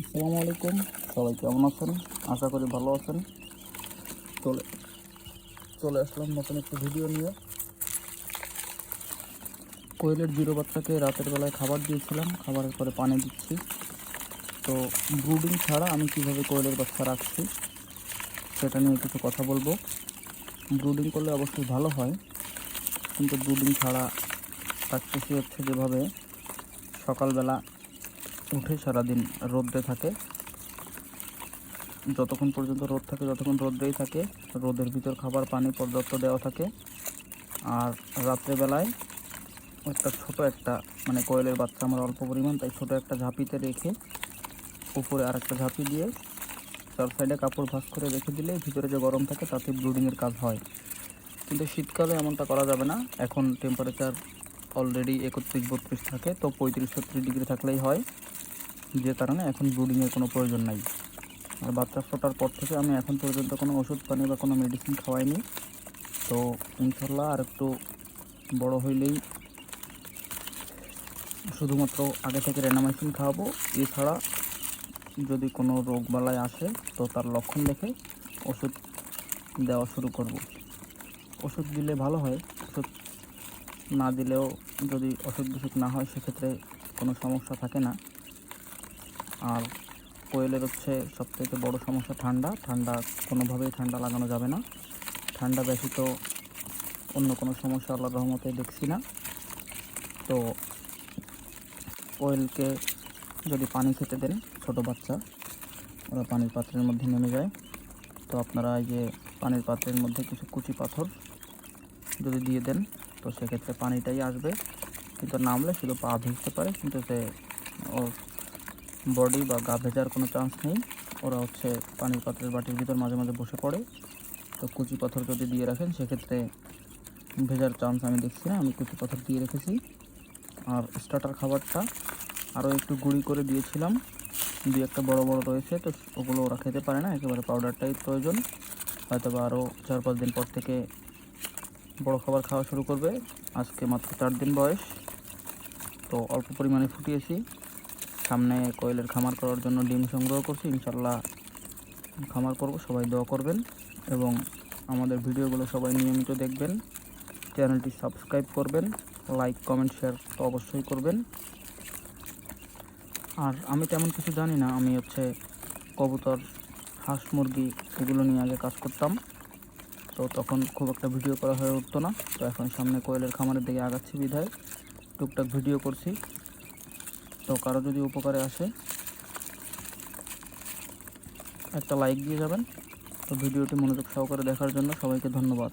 আসসালামু আলাইকুম সবাই কেমন আছেন? আশা করি ভালো আছেন। চলে চলে আসলাম নতুন একটা ভিডিও নিয়ে। কোয়েলের জিরো বাচ্চাকে রাতের বেলায় খাবার দিয়েছিলাম। খাবারের পরে পানি দিচ্ছি। তো ব্রুডিং ছাড়া আমি কীভাবে কোয়েলের বাচ্চা রাখছি, সেটা নিয়ে কিছু কথা বলব। ব্রুডিং করলে অবশ্যই ভালো হয়, কিন্তু ব্রুডিং ছাড়া রাখতেছি হচ্ছে যেভাবে সকালবেলা উঠে সারাদিন রোদ্রে থাকে। যতক্ষণ পর্যন্ত রোদ থাকে যতক্ষণ রোদ্রেই থাকে। রোদের ভিতর খাবার, পানি, পর্যাপ্ত দেওয়া থাকে। আর রাত্রেবেলায় একটা ছোট একটা মানে কোয়েলের বাচ্চা আমার অল্প পরিমাণ, তাই ছোট একটা ঝাঁপিতে রেখে উপরে আর একটা ঝাঁপি দিয়ে চার সাইডে কাপড় ভাঁজ করে রেখে দিলে ভিতরে যে গরম থাকে, তাতে ব্রুডিংয়ের কাজ হয়। কিন্তু শীতকালে এমনটা করা যাবে না। এখন টেম্পারেচার অলরেডি একত্রিশ, বত্রিশ থাকে, তো পঁয়ত্রিশ, ছত্রিশ ডিগ্রি থাকলেই হয়। যে কারণে এখন ব্রুডিংয়ের কোনো প্রয়োজন নাই। আর বাচ্চা ফোটার পর থেকে আমি এখন পর্যন্ত কোনো ওষুধ পানি বা কোনো মেডিসিন খাওয়াইনি। তো ইনশাল্লাহ আর একটু বড় হইলেই শুধুমাত্র আগে থেকে রেনামাইসিন খাওয়াবো। এছাড়া যদি কোনো রোগ বালাই আসে, তো তার লক্ষণ দেখে ওষুধ দেওয়া শুরু করব। ওষুধ দিলে ভালো হয়, ওষুধ না দিলেও যদি অসুখ বিসুখ না হয়, সেক্ষেত্রে কোনো সমস্যা থাকে না। আর কোয়েলের হচ্ছে সবথেকে বড় সমস্যা ঠান্ডা। ঠান্ডা কোনোভাবেই ঠান্ডা লাগানো যাবে না। ঠান্ডা ব্যতীত অন্য কোনো সমস্যা আল্লাহ রহমতে দেখছি না। তো কোয়েলকে যদি পানি খেতে দেন, ছোট বাচ্চা, ওরা পানির পাত্রের মধ্যে নেমে যায়। তো আপনারা এই যে পানির পাত্রের মধ্যে কিছু কুচি পাথর যদি দিয়ে দেন, তো সেক্ষেত্রে পানিটাই আসবে। কিন্তু নামলে শুধু পা ভিজতে পারে, কিন্তু সে ওর বডি বা গা ভেজার কোনো চান্স নেই। ওরা হচ্ছে পানির পাত্রের বাটির ভিতর মাঝে মাঝে বসে পড়ে। তো কুচি পাথর যদি দিয়ে রাখেন, সেক্ষেত্রে ভেজার চান্স আমি দেখছি না। আমি কুচি পাথর দিয়ে রেখেছি। আর স্টার্টার খাবারটা আরও একটু গুঁড়ি করে দিয়েছিলাম। দুই একটা বড় বড় রয়েছে, তো ওগুলো ওরা খেতে পারে না। একেবারে পাউডারটাই প্রয়োজন। হয়তো বা আরও চার পাঁচ দিন পর থেকে বড় খাবার খাওয়া শুরু করবে। আজকে মাত্র চার দিন বয়স। তো অল্প পরিমাণে ফুটিয়েছি। সামনে কোয়েলের খামার করার জন্য ডিম সংগ্রহ করছি ইনশাল্লাহ খামার করব, সবাই দোয়া করবেন এবং আমাদের ভিডিওগুলো সবাই নিয়মিত দেখবেন। চ্যানেলটি সাবস্ক্রাইব করবেন, লাইক, কমেন্ট, শেয়ার তো অবশ্যই করবেন। আর আমি তেমন কিছু জানি না, আমি হচ্ছে কবুতর, হাঁস, মুরগি এগুলো নিয়ে আগে কাজ করতাম। তো তখন খুব একটা ভিডিও করা হয়ে উঠতো না, তো এখন সামনে কোয়েলের খামারের দিকে আগাচ্ছি বিধায়। টুকটাক ভিডিও করছি। তো কারও যদি উপকারে আসে, একটা লাইক দিয়ে যাবেন। তো ভিডিওটি মনোযোগ সহকারে দেখার জন্য সবাইকে ধন্যবাদ।